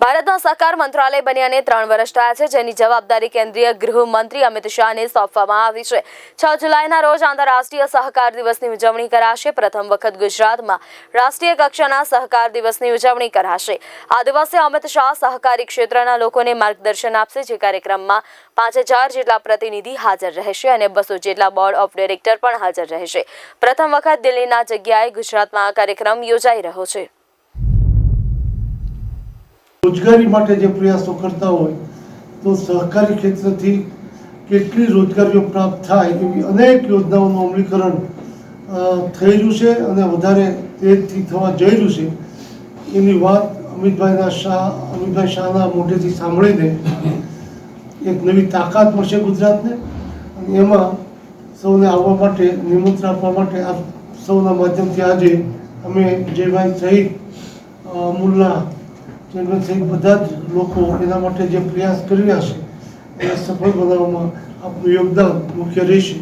ભારતના સહકાર મંત્રાલય બન્યાને ત્રણ વર્ષ થયા છે, જેની જવાબદારી કેન્દ્રીય ગૃહમંત્રી અમિત શાહને સોંપવામાં આવી છે. છ જુલાઈના રોજ આંતરરાષ્ટ્રીય સહકાર દિવસની ઉજવણી કરાશે. પ્રથમ વખત ગુજરાતમાં રાષ્ટ્રીય કક્ષાના સહકાર દિવસની ઉજવણી કરાશે. આ દિવસે અમિત શાહ સહકારી ક્ષેત્રના લોકોને માર્ગદર્શન આપશે, જે કાર્યક્રમમાં પાંચ હજાર જેટલા પ્રતિનિધિ હાજર રહેશે અને બસો જેટલા બોર્ડ ઓફ ડિરેક્ટર પણ હાજર રહેશે. પ્રથમ વખત દિલ્હીના જગ્યાએ ગુજરાતમાં આ કાર્યક્રમ યોજાઈ રહ્યો છે. રોજગારી માટે જે પ્રયાસો કરતા હોય તો સહકારી ક્ષેત્રથી કેટલી રોજગારીઓ પ્રાપ્ત થાય એવી અનેક યોજનાઓનું અમલીકરણ થઈ રહ્યું છે અને વધારે તેજથી થવા જઈ રહ્યું છે. એની વાત અમિતભાઈના શાહ અમિતભાઈ શાહના મોઢેથી સાંભળીને એક નવી તાકાત મળશે ગુજરાતને. અને એમાં સૌને આવવા માટે નિમંત્રણ આપવા માટે આપ સૌના માધ્યમથી આજે અમે જયભાઈ સહિત અ, ચેરમેન સહિત બધા જ લોકો એના માટે જે પ્રયાસ કરી રહ્યા છે એને સફળ બનાવવામાં આપનું યોગદાન મુખ્ય રહેશે.